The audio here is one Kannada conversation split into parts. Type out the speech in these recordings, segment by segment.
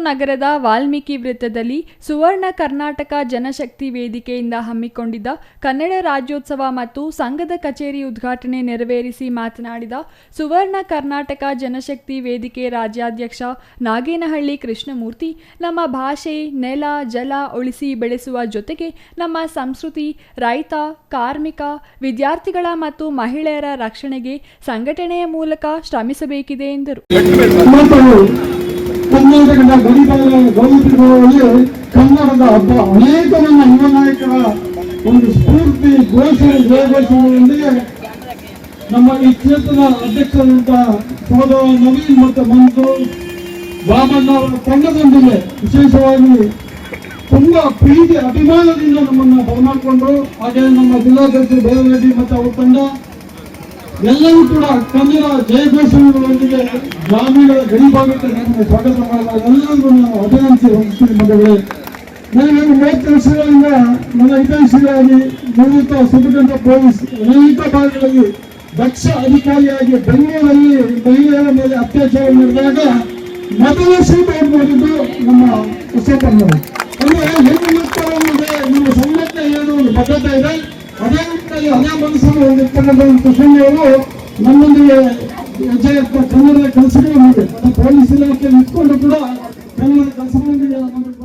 ನಗರದ ವಾಲ್ಮೀಕಿ ವೃತ್ತದಲ್ಲಿ ಸುವರ್ಣ ಕರ್ನಾಟಕ ಜನಶಕ್ತಿ ವೇದಿಕೆಯಿಂದ ಹಮ್ಮಿಕೊಂಡಿದ್ದ ಕನ್ನಡ ರಾಜ್ಯೋತ್ಸವ ಮತ್ತು ಸಂಘದ ಕಚೇರಿ ಉದ್ಘಾಟನೆ ನೆರವೇರಿಸಿ ಮಾತನಾಡಿದ ಸುವರ್ಣ ಕರ್ನಾಟಕ ಜನಶಕ್ತಿ ವೇದಿಕೆ ರಾಜ್ಯಾಧ್ಯಕ್ಷ ನಾಗೇನಹಳ್ಳಿ ಕೃಷ್ಣಮೂರ್ತಿ, ನಮ್ಮ ಭಾಷೆ, ನೆಲ, ಜಲ ಉಳಿಸಿ ಬೆಳೆಸುವ ಜೊತೆಗೆ ನಮ್ಮ ಸಂಸ್ಕೃತಿ, ರೈತ, ಕಾರ್ಮಿಕ, ವಿದ್ಯಾರ್ಥಿಗಳ ಮತ್ತು ಮಹಿಳೆಯರ ರಕ್ಷಣೆಗೆ ಸಂಘಟನೆಯ ಮೂಲಕ ಶ್ರಮಿಸಬೇಕಿದೆ ಎಂದರು. ಕರ್ನಾಟಕದ ಗಡಿಭಾಗ ಗೌರವದಲ್ಲಿ ಕನ್ನಡದ ಹಬ್ಬ ಅನೇಕ ನನ್ನ ಯುವ ನಾಯಕರ ಒಂದು ಸ್ಫೂರ್ತಿ ಘೋಷಣೆ ಜಯಘೋಷಣೆಯೊಂದಿಗೆ ನಮ್ಮ ಈ ಕ್ಷೇತ್ರದ ಅಧ್ಯಕ್ಷರಾದಂಥ ಸೋದರ ನವೀನ್ ಮತ್ತು ಮಂತು ಬಾಬಣ್ಣ ಅವರ ತಂಡದೊಂದಿಗೆ ವಿಶೇಷವಾಗಿ ತುಂಬಾ ಪ್ರೀತಿ ಅಭಿಮಾನದಿಂದ ನಮ್ಮನ್ನು ಬರಮಾಡಿಕೊಂಡ್ರು. ಹಾಗೆ ನಮ್ಮ ಜಿಲ್ಲಾಧ್ಯಕ್ಷರು ದೇವರೆಡ್ಡಿ ಮತ್ತು ಅವರ ತಂಡ ಎಲ್ಲವೂ ಕೂಡ ಕನ್ನಡ ಜಯಘೋಷಗಳೊಂದಿಗೆ ಗ್ರಾಮೀಣ ಗಡಿ ಭಾಗಕ್ಕೆ ನಮಗೆ ಸ್ವಾಗತ ಮಾಡಿದಾಗ ಎಲ್ಲರಿಗೂ ನಾನು ಅಭಿನಂದಿಸಿ ಹೋಗ್ತೀನಿ ಮದುವೆ ನನಗೆ ಮೂವತ್ತು ವರ್ಷಗಳಿಂದ ನನ್ನ ಹಿತೈಷಿಗಳಾಗಿ ನಿವೃತ್ತ ಸುಬ್ರಹ್ಮಣ್ಯ ಪೊಲೀಸ್ ಅನೇಕ ಭಾಗಗಳಲ್ಲಿ ದಕ್ಷ ಅಧಿಕಾರಿಯಾಗಿ ಬೆಂಗಳೂರಲ್ಲಿ ಮಹಿಳೆಯರ ಮೇಲೆ ಅತ್ಯಾಚಾರ ನಡೆದಾಗ ಮೊದಲ ಸೀಟ್ ಮಾಡಿದ್ದು ನಮ್ಮ ಹೊಸತನವರು ರೀತಿಯಲ್ಲಿ ಅದೇ ಮನಸ್ಸನ್ನು ಹೊಂದಿರ್ತಕ್ಕಂಥ ಒಂದು ಕೃಷ್ಣಯ್ಯವರು ನಮ್ಮೊಂದಿಗೆ ಹೆಜ್ಜೆ ಕನ್ನಡದ ಕೆಲಸಗಳೊಂದಿಗೆ ಮತ್ತು ಪೊಲೀಸ್ ಇಲಾಖೆ ಇಟ್ಕೊಂಡು ಕೂಡ ನಮಗೆ ಬಂದರು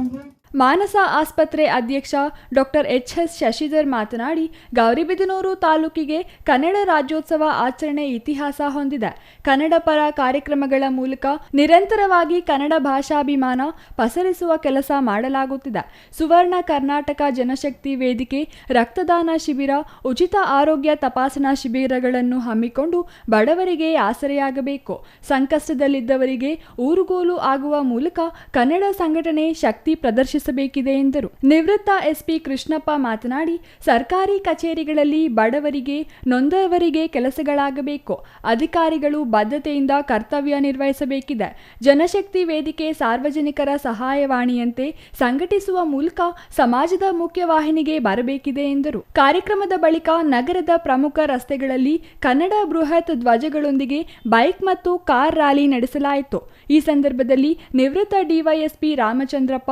ಮಾನಸ ಆಸ್ಪತ್ರೆ ಅಧ್ಯಕ್ಷ ಡಾಕ್ಟರ್ ಎಚ್ ಎಸ್ ಶಶಿಧರ್ ಮಾತನಾಡಿ ಗೌರಿಬಿದನೂರು ತಾಲೂಕಿಗೆ ಕನ್ನಡ ರಾಜ್ಯೋತ್ಸವ ಆಚರಣೆ ಇತಿಹಾಸ ಹೊಂದಿದೆ. ಕನ್ನಡ ಪರ ಕಾರ್ಯಕ್ರಮಗಳ ಮೂಲಕ ನಿರಂತರವಾಗಿ ಕನ್ನಡ ಭಾಷಾಭಿಮಾನ ಪಸರಿಸುವ ಕೆಲಸ ಮಾಡಲಾಗುತ್ತಿದೆ. ಸುವರ್ಣ ಕರ್ನಾಟಕ ಜನಶಕ್ತಿ ವೇದಿಕೆ, ರಕ್ತದಾನ ಶಿಬಿರ, ಉಚಿತ ಆರೋಗ್ಯ ತಪಾಸಣಾ ಶಿಬಿರಗಳನ್ನು ಹಮ್ಮಿಕೊಂಡು ಬಡವರಿಗೆ ಆಸರೆಯಾಗಬೇಕು. ಸಂಕಷ್ಟದಲ್ಲಿದ್ದವರಿಗೆ ಊರುಗೋಲು ಆಗುವ ಮೂಲಕ ಕನ್ನಡ ಸಂಘಟನೆ ಶಕ್ತಿ ಪ್ರದರ್ಶಿಸಬೇಕಿದೆ ಎಂದರು. ನಿವೃತ್ತ ಎಸ್ಪಿ ಕೃಷ್ಣಪ್ಪ ಮಾತನಾಡಿ, ಸರ್ಕಾರಿ ಕಚೇರಿಗಳಲ್ಲಿ ಬಡವರಿಗೆ ನೊಂದವರಿಗೆ ಕೆಲಸಗಳಾಗಬೇಕು. ಅಧಿಕಾರಿಗಳು ಬದ್ಧತೆಯಿಂದ ಕರ್ತವ್ಯ ನಿರ್ವಹಿಸಬೇಕಿದೆ. ಜನಶಕ್ತಿ ವೇದಿಕೆ ಸಾರ್ವಜನಿಕರ ಸಹಾಯವಾಣಿಯಂತೆ ಸಂಘಟಿಸುವ ಮೂಲಕ ಸಮಾಜದ ಮುಖ್ಯವಾಹಿನಿಗೆ ಬರಬೇಕಿದೆ ಎಂದರು. ಕಾರ್ಯಕ್ರಮದ ಬಳಿಕ ನಗರದ ಪ್ರಮುಖ ರಸ್ತೆಗಳಲ್ಲಿ ಕನ್ನಡ ಬೃಹತ್ ಧ್ವಜಗಳೊಂದಿಗೆ ಬೈಕ್ ಮತ್ತು ಕಾರ್ ರ್ಯಾಲಿ ನಡೆಸಲಾಯಿತು. ಈ ಸಂದರ್ಭದಲ್ಲಿ ನಿವೃತ್ತ ಡಿವೈಎಸ್ಪಿ ರಾಮಚಂದ್ರಪ್ಪ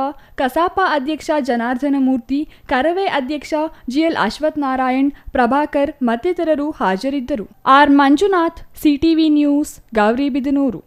ಕಸಾಪ ಅಧ್ಯಕ್ಷ ಜನಾರ್ದನ ಮೂರ್ತಿ, ಕರವೇ ಅಧ್ಯಕ್ಷ ಜಿಎಲ್ ಅಶ್ವಥ್ ನಾರಾಯಣ್, ಪ್ರಭಾಕರ್ ಮತ್ತಿತರರು ಹಾಜರಿದ್ದರು. R Manjunath, CTV news Gauribidanur